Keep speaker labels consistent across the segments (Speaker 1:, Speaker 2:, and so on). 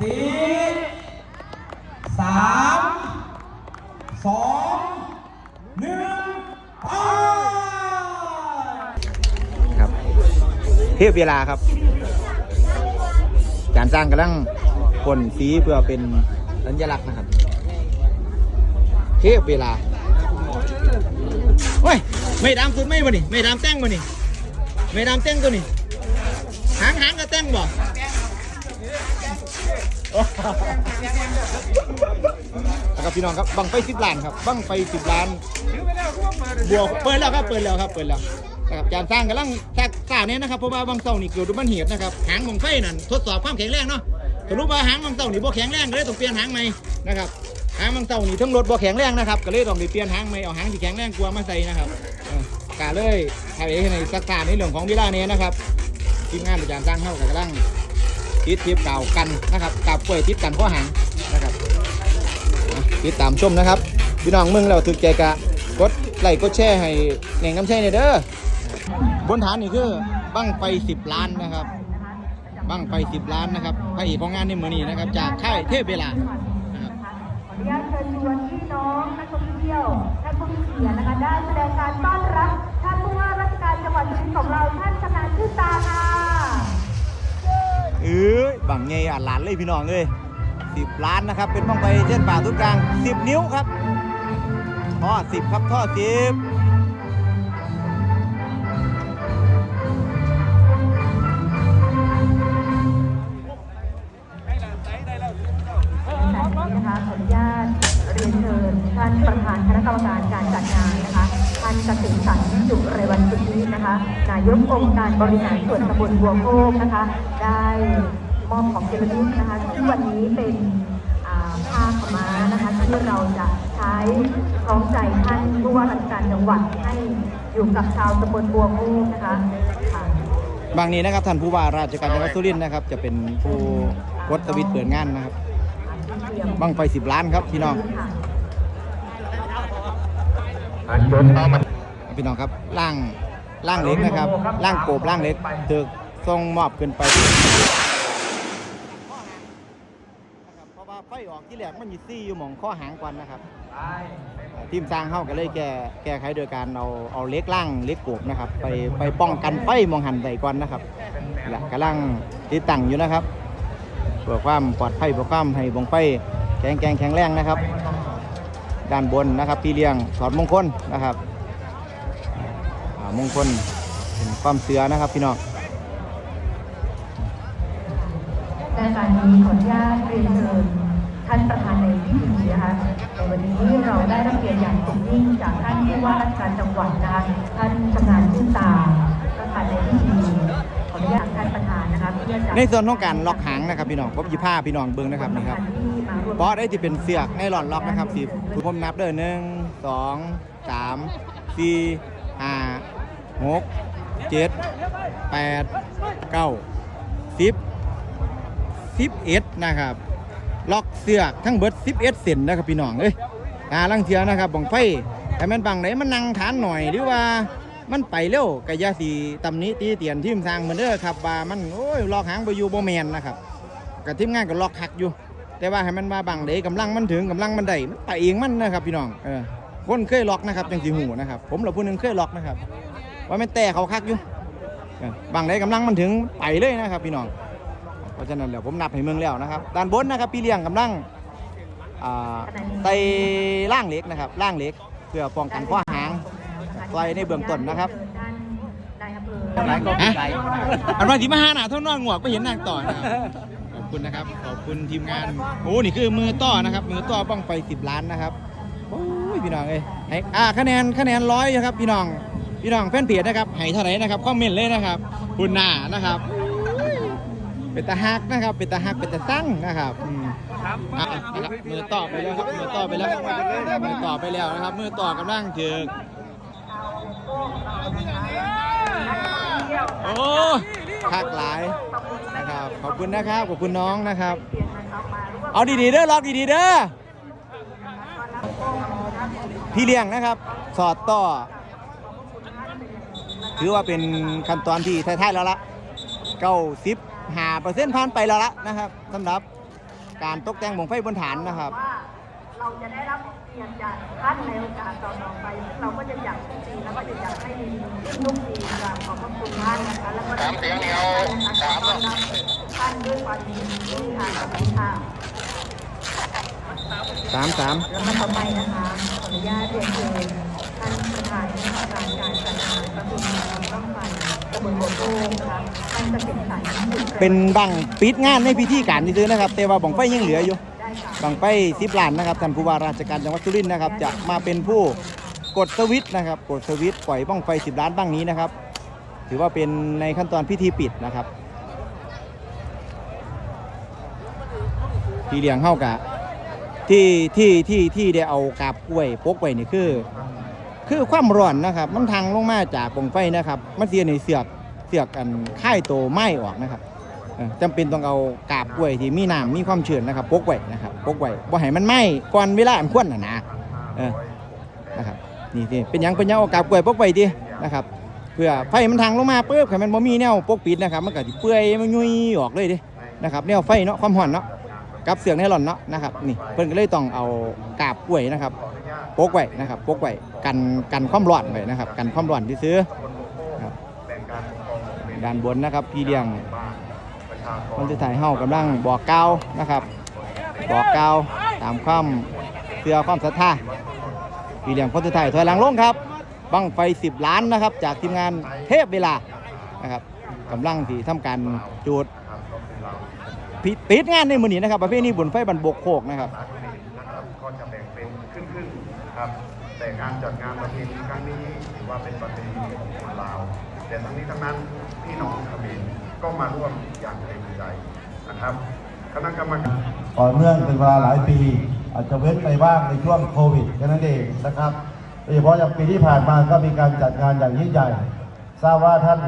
Speaker 1: สี่สามสองหนึ่งไป
Speaker 2: ครับเทพเวลาครับ จานจ้างกำลังพ่นสีเพื่อเป็นสัญลักษณ์นะครับเทพเวลาโอ้ยไม่ดามสุดไม่บ่นี่ไม่ดามแต้งบ่นี่ไม่ดามแต้งตัวนี่หางหางก็แต้งบ่ นะครับพี่น้องครับบังไฟสิบล้านครับบังไฟสิบล้านบวกเปิดแล้วครับเปิดแล้วครับเปิดแล้วนะครับจานสร้างกำลังแทกสร้างเนี้นะครับเพราะว่าบางเสานี่เกิดอุบัติเหตุนะครับหางมองไฟนั่นทดสอบความแข็งแรงเนาะสรุปว่าหางบางเสานี่บ่แข็งแรงก็เลยต้องเปลี่ยนหางใหม่นะครับหางบางเสานี่ทั้งรถบ่แข็งแรงนะครับก็เลยต้องเปลี่ยนหางใหม่เอาหางที่แข็งแรงกว่ามาใส่นะครับกาเลยถ่ายในสักการในเรื่องของเวลานี้นะครับทีมงานอาจารย์สร้างเข้ากับกำลัง ติดเทียบเก่ากันนะครับกับป่วยติดกันข้อหางนะครับติดตามชมนะครับพี่น้องมืองเราถึกใจกะกดไลค์กดแชร์ให้แหน่งกำแช่เนี่ยเด้อบนฐานนี่คือบั้งไฟ10ล้านนะครับบั้งไฟ10ล้านนะครับพระเอกของงานในมือนี้นะครับ จากค่ายเทพเวลา
Speaker 3: ขออนุญาตเชิญชวนพี่น้องนักท่องเที่ยวนักท่องเที่ยวนะคะได้แสดงการต้อนรับท่านผู้ว่าราชการจังหวัดสุรินทร์ของเราท่านชำนาญชื่อตาค่ะ
Speaker 2: เอ้ยบังไงอะหลานเลยพี่น้องเลย10ล้านนะครับ เป็นบั้งไฟเส้นป่าทุกกลาง10นิ้วครับท่อ10ครับท่อ10
Speaker 3: นะคะขออนุญาตเรียนเชิญท่านประธานคณะกรรมการการจัดงานนะคะท่านเกษมสันต์จุเรวันสุทธินะคะ นายกองค์การบริหารส่วนตำบลบัวโคกนะคะ ได้มอบของเจริญยุทธนะคะซึ่งวันนี้เป็นอ่าผ้าขาวม้านะคะที่เราจะใช้คล้องใจท่านผู้ว่าราชการจังหวัดให้อยู่กับชาวตำบลบัวโคกนะคะค่ะ
Speaker 2: บางนี้นะครับท่านผู้ว่าราชการจังหวัดสุรินทร์นะครับ จะเป็นผู้กดสวิตช์เปิดงานนะครับบังไฟ10ล้านครับพี่น้อง
Speaker 1: อันยนเข้ามา
Speaker 2: พี่น้องครับล่างล่างเล็กนะครับล่างโกบล่างเล็กถึก ส่งมอบขึ้นไปเพราะว่าไฟออกที่แหลกมันมีซี่อยู่หมองข้อหางก่อนนะครับทีมสร้างเข้าก็เลยแก้แก้ไขโดยการเอาเอาเล็กล่างเล็กโกบนะครับ ไปไปป้องกันไฟมองหันใส่ก่อนนะครับนี่แหละกำลังติดตั้งอยู่นะครับเพื่อความปลอดภัยเพื่อความให้บงไฟแข็งแกร่งแข็งแรงนะครับ ด้านบนนะครับพี่เลี้ยงถอดมงคลนะครับอ่ามงคลเป็นความเสือนะครับพี่น้อง
Speaker 3: ในการนี้ขออนุญาตเรียนเชิญท่านประธานในพิธีนะคะในวันนี้เราได้รับเกียรติอย่างสูงยิ่งจากท่านผู้ว่าราชการจังหวัดนะคะท่านชำนาญชื่นตาประธานในพิธีขออนุญาตท่านประธานนะคะเพื่อจะ
Speaker 2: ในส่วนของการล็อกหางนะครับพี่น้องผมหยิบผ้าพี่น้องเบิ้งนะครับนี่ครับ
Speaker 3: ที่มาร่วม
Speaker 2: บอสได้ที่เป็นเสือกในหลอดล็อกนะครับสิผมนับเด้อหนึ่งสองสามสี่ห้าหกเจ็ดแปดเก้าสิบ สิบเอ็ดนะครับ ล็อกเสือกทั้งเบิดสิบเอ็ดเซนนะครับพี่น้องเอ้ยอาลังเทียนะครับบังไฟแต่มันบังไหนมันนั่งฐานหน่อยหรือว่ามันไปเร็วกะยาสีตำนี้ตีเตียนทีมสร้างเหมือนเด้อครับว่ามันโอ้ยล็อกหางไปอยู่โบแมนนะครับกับทีมงานก็ล็อกหักอยู่ แต่ว่าให้มันมาบังเดกำลังมันถึงกำลังมันได้มันไปเองมันนะครับ พี่น้องเออคนเคยล็อกนะครับจังสีหูนะครับผมเราผู้หนึงเคยล็อกนะครับ ว่ามันแต่เขาคักอยู่บังเดกำลังมันถึงไปเลยนะครับ พี่น้อง เพราะฉะนั้นเดี๋ยวผมนับให้เมืองแล้วนะครับด้านบนนะครับพี่เลี้ยงกำลังอ่าใส่ล่างเหล็กนะครับล่างเหล็กเพื่อป้องกันข้อหางไว้ในเบื้องต้นนะครับ
Speaker 3: ท่านนายอำเภอ
Speaker 2: ฮะอันว่าที่มาหาหนาเท่านอนหัวกไปเห็นนางต่อนะครับขอบคุณนะครับ ขอบคุณทีมงานโอ้นี่คือมือต่อนะครับ มือต่อบ้องไฟสิบล้านนะครับโอ้ยพี่น้องเอ้ยให้อ่าคะแนนคะแนนร้อยครับ พี่น้องพี่น้องแฟนเพจนะครับให้เท่าไหร่นะครับคอมเมนต์เลยนะครับคุณหน้านะครับ เป็นตาฮักนะครับ เป็นตาฮักเป็นตาสั่งนะครับอืมอะนะครับมือต่อไปแล้วครับมือต่อไปแล้วมือต่อไปแล้วนะครับ มือต่อกำลังถึงโอ้คักหลายนะครับ ขอบคุณนะครับ ขอบคุณน้องนะครับ เอาดีๆเด้อล็อกดีๆเด้อพี่เลี้ยงนะครับ สอดต่อ ถือว่าเป็นขั้นตอนที่ท้ายๆแล้วละเก้าสิบ ห้าเปอร์เซ็นต์ผ่านไปแล้วละนะครับสำหรับการตกแต่งบงไฟบนฐานนะครับ
Speaker 3: ว่าเราจะได้รับเกียรติจากท่านในโอกาสต่อๆไปซึ่งเราก็จะอยากทุกปีแล้วก็จะอยากให้มีทุกปีค่ะขอบพระคุณท่านนะคะแล้วก็จะเสียงเดียวสามต้อนรับท่านด้วยความยินดีค่ะขอบคุณค่ะ
Speaker 2: สามสาม
Speaker 3: แล้วก็ต่อไปนะคะขออนุญาตเรียนเชิญท่านประธานคณะกรรมการการจัดงานประเพณีบ้างไฟ ตำบลหัวโป่งนะคะท่านเกษมสรรสุข
Speaker 2: เป็นบังปิดงานในพิธีการซื้อๆนะครับ แต่ว่าบังไฟยังเหลืออยู่
Speaker 3: ได้ค่ะ
Speaker 2: บังไฟสิบล้านนะครับท่านผู้ว่าราชการจังหวัดสุรินทร์นะครับจะมาเป็นผู้กดสวิตช์นะครับ กดสวิตช์ปล่อยบ้องไฟสิบล้านบ้างนี้นะครับ ถือว่าเป็นในขั้นตอนพิธีปิดนะครับที่เลี้ยงเข้ากะที่ที่ที่ที่ได้เอากาบกล้วยปกไว้นี่คือ คือความร้อนนะครับ มันทางลงมาจากปลงไฟนะครับ มันเสียในเสือกเสือกอันค่ายโตไหม้ออกนะครับเออจำเป็นต้องเอากาบกล้วยที่มีน้ำมีความชื้นนะครับ ปกไว้นะครับ ปกไว้บ่ให้มันไหม้ก่อนเวลาอันควรนะนะเออนะครับนี่สิเป็นหยังเป็นหยังเอากาบกล้วยปกไว้ดินะครับ เพื่อไฟมันทางลงมาปุ๊บถ้ามันบ่มีแนวปกปิดนะครับ มันก็สิเปื่อยมันยุ่ยออกเลยดินะครับแนวไฟเนาะความร้อนเนาะกับเสือกไนลอนเนาะนะครับนี่เพิ่นก็เลยต้องเอากาบกล้วยนะครับ ปกไว้นะครับปกไว้กันกันความร้อนไว้นะครับกันความร้อนที่ซื้อครับด้านบนนะครับพี่เลี้ยงคนที่ถ่ายเฮากำลังบอกกล่าวนะครับ บอกกล่าวตามความเชื่อความศรัทธาพี่เลี้ยงคนที่ถ่ายถอยหลังลงครับบังไฟ 10 ล้านนะครับ จากทีมงานเทพเวลานะครับกำลังที่ทำการจูดปิดปิดงานในมือนี้นะครับ ประเภทนี้บุญไฟบันบกโคกนะครับ
Speaker 4: ๆครับ แต่การจัดงานประเพณีครั้งนี้ถือว่าเป็นประเพณีของคนลาว แต่ทั้งนี้ทั้งนั้นพี่น้องเขมรก็มาร่วมอย่างเต็มใจนะครับคณะกรรมการ
Speaker 5: ต่อเนื่องเป็นเวลาหลายปี อาจจะเว้นไปบ้างในช่วงโควิดแค่นั้นเองนะครับโดยเฉพาะอย่างปีที่ผ่านมาก็มีการจัดงานอย่างยิ่งใหญ่ทราบว่าท่าน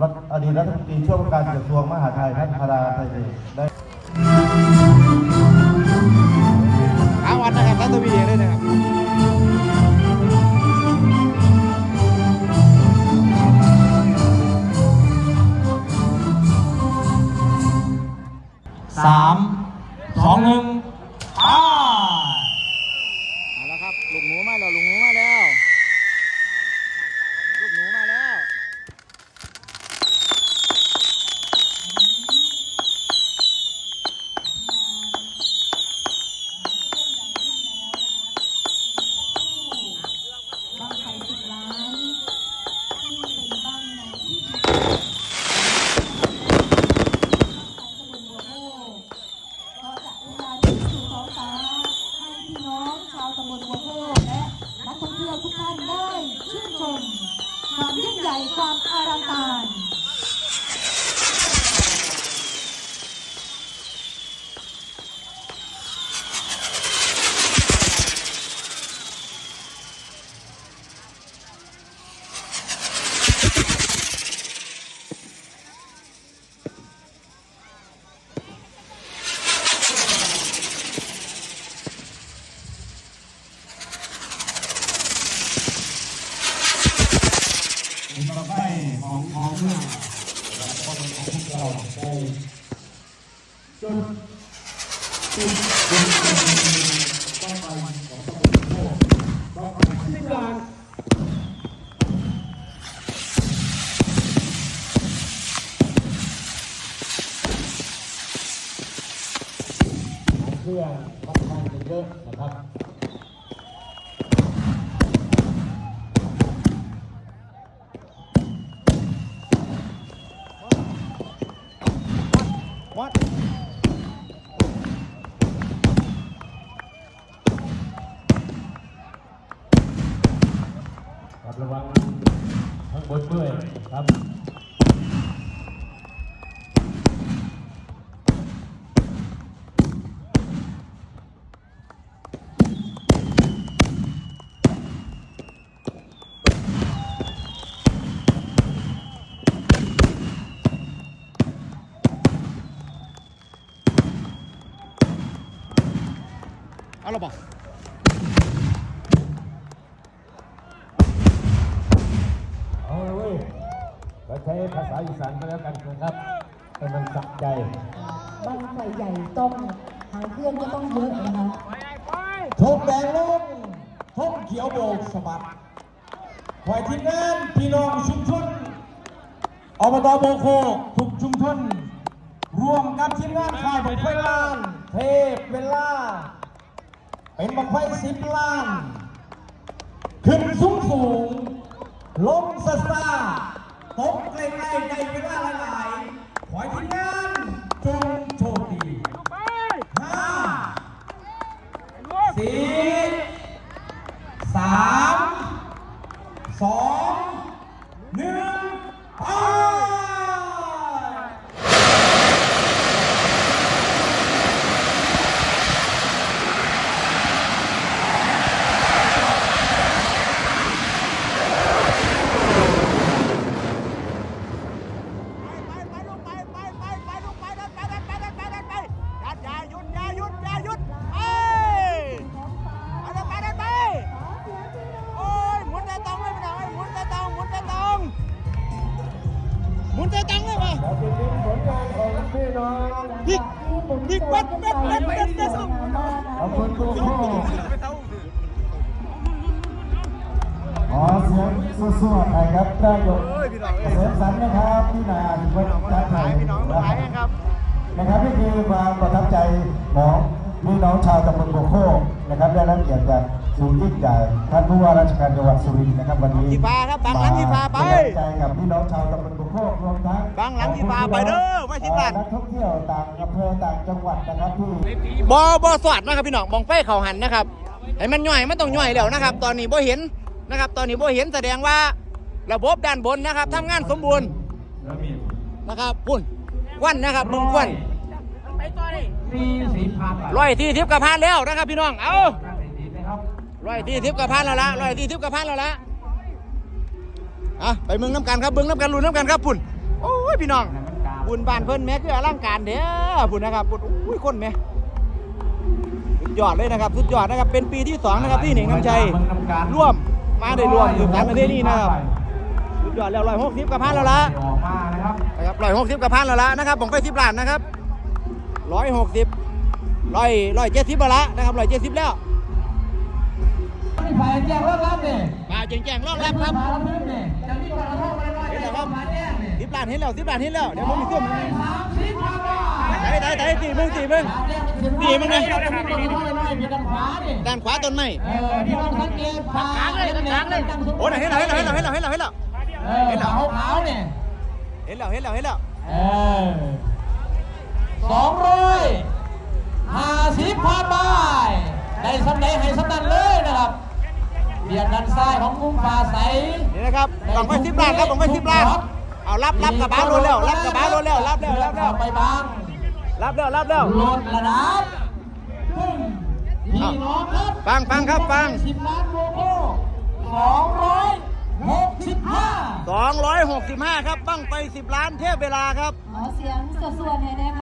Speaker 5: รัฐอดีตรัฐมนตรีช่วยว่าการกระทรวงมหาดไทยท่านพาราไทยเดชได้
Speaker 2: ขาวันนะครับท่านตัววีเองด้วยนะครับ
Speaker 1: สามสองหนึ่งไป
Speaker 2: เอาละครับลูกหนูมาแล้วลูกหนูมาแล้วลูกหนูมาแล้ว
Speaker 6: ก็จะเวลาที่สู่ท้องฟ้าให้พี่น้องชาวตำบลหัวโพกและนักท่องเที่ยวทุกท่านได้ชื่นชม ความยิ่งใหญ่ความอลังการ
Speaker 1: เป็นประเภทของของเมืองและก็เป็นของพวกเราได้จนติดเป็นต้องไปของตำบลโพธิ์ต้องไปสิบล้าน เครื่องค่อนข้างจะเยอะนะครับ
Speaker 2: วัด
Speaker 1: ครับระวังข้างบนด้วยครับ
Speaker 2: เอาละบอก
Speaker 1: เอาละเว้ยเราใช้ภาษาอีสานก็แล้วกันนะครับให้มันสักใจ
Speaker 6: บ้างไฟใหญ่ต้องหหางเครื่องก็ต้องเยอะนะคะ
Speaker 1: ธงแดงลงธงเขียวโบกสะบัดขอยทีมงานพี่น้องชุมชนอบตโบโคกทุกชุมชนรวมกับทีมงานค่ายบังไฟล้านเทพเวลา เป็นบังไฟสิบล้าน ขึ้นสูงสูง ลงซาซาตกใกล้ๆในเวลาหลายๆขอให้ทีมงานจงโชคดีห้าสี่สามสอง
Speaker 5: สียงสู้ๆหน่อยครับได้ยกเกษมสันต์นะครับพี่นาที่วัดจัดไทย
Speaker 2: พี่น้องมาขายกันครับ
Speaker 5: นะครับนี่คือความประทับใจของพี่น้องชาวตำบลโบวโคกนะครับได้รับเกียรติจากศูนย์ยิ่งใหญ่ท่านผู้ว่าราชการจังหวัดสุรินทร์นะครับวันนี้
Speaker 2: ที่ฟ้าครับบังหลังที่ฟ้าไป
Speaker 5: มประทับใจกับพี่น้องชาวตำบลโบวโคกรวมทั้ง
Speaker 2: บังหลังที่ฟ้าไปเด้อไม่สิบบาท
Speaker 5: นักท่องเที่ยวต่างอำเภอต่างจังหวัดนะครับที่
Speaker 2: บอบอสวัสดนะครับพี่น้องบองไฟเขาหันนะครับให้มันย่อยมันต้องย่อยแล้วนะครับ ตอนนี้บ่เห็น นะครับ ตอนนี้โบเห็นแสดงว่าระบบด้านบนนะครับทำงานสมบูรณ์นะครับปุ่นควันนะครับมึงควันร้อยที่ทิพย์กับพานแล้วนะครับพี่น้อง เอาร้อยที่ทิพย์กับพานแล้วละร้อยที่ทิพย์กับพานแล้วละอะไปเมืองน้ำกันครับเมืองน้ำกันลุนน้ำกันครับปุ่นโอ้ยพี่น้องบุญบ้านเพิ่นแม่คืออลังการเด้อปุ่นนะครับปุ่นอุ้ยคนแม่สุดยอดเลยนะครับ สุดยอดนะครับ เป็นปีที่สองนะครับที่หนิงน้ำใจร่วม มาได้ร่วมสืบสานประเพณีนะครับสุดยอดแล้วร้อยหกสิบกับพันแล้วละ
Speaker 1: ออกมานะครับ
Speaker 2: นะครับร้อยหกสิบกับพันแล้วละนะครับผมไปสิบล้านนะครับร้อยหกสิบร้อยร้อยเจ็ดสิบแล้วละนะครับร้อยเจ็ดสิบแล้ว
Speaker 1: นี่ฝ่ายแจ้งรถรับเนี่ย
Speaker 2: มาแจ้งๆรองรับครับ
Speaker 1: มาแล้วพึ่งเนี่ยจะมีคนละท่อมาเลย
Speaker 2: เห็นแล้วครับ
Speaker 1: มาแจ้งเนี่ย
Speaker 2: สิบล้านเห็นแล้วสิบล้านเห็นแล้วเดี๋ยวผมมีเสื้อมัน
Speaker 1: สามสิบพันบาท
Speaker 2: ไหนไหนไหนตีมึงตีมึง ดีมั้ยเนี่ย
Speaker 1: จะมีคนละท่อเลยมีด้านขวาเนี่ย
Speaker 2: ด้านขวาต้นไม้
Speaker 1: เออที่เราสังเกตขางเลยขางเลย
Speaker 2: โอ้ยเห็นแล้วเห็นแล้วเห็นแล้วเห็นแล้วเห็นแล้วเห็นแล้ว
Speaker 1: เออขาวขาวเนี่ย
Speaker 2: เห็นแล้วเห็นแล้วเห็นแล้ว
Speaker 1: เออสองร้อยห้าสิบพันบาทได้สำเร็จให้สำนันเลยนะครับเบียดด้านซ้ายของมุมฟ้าใส
Speaker 2: นี่นะครับบังไปสิบล้านครับบังไปสิบล้านเอารับรับกระบะโดนแล้วรับกระบะโดนแล้วรับแล้วรับแล้ว
Speaker 1: ไปบ้าง
Speaker 2: รับแล้วรับแล้ว
Speaker 1: ลดระดับขึ้นพี่น้องครับ
Speaker 2: ฟังฟังครับฟัง
Speaker 1: สิบล้านโลโก้สองร้อยหกสิบห้า
Speaker 2: 265ครับบั้งไป10ล้านเทพเวลาครับ
Speaker 6: ขอเสียงสวดๆหน่อยนะคะ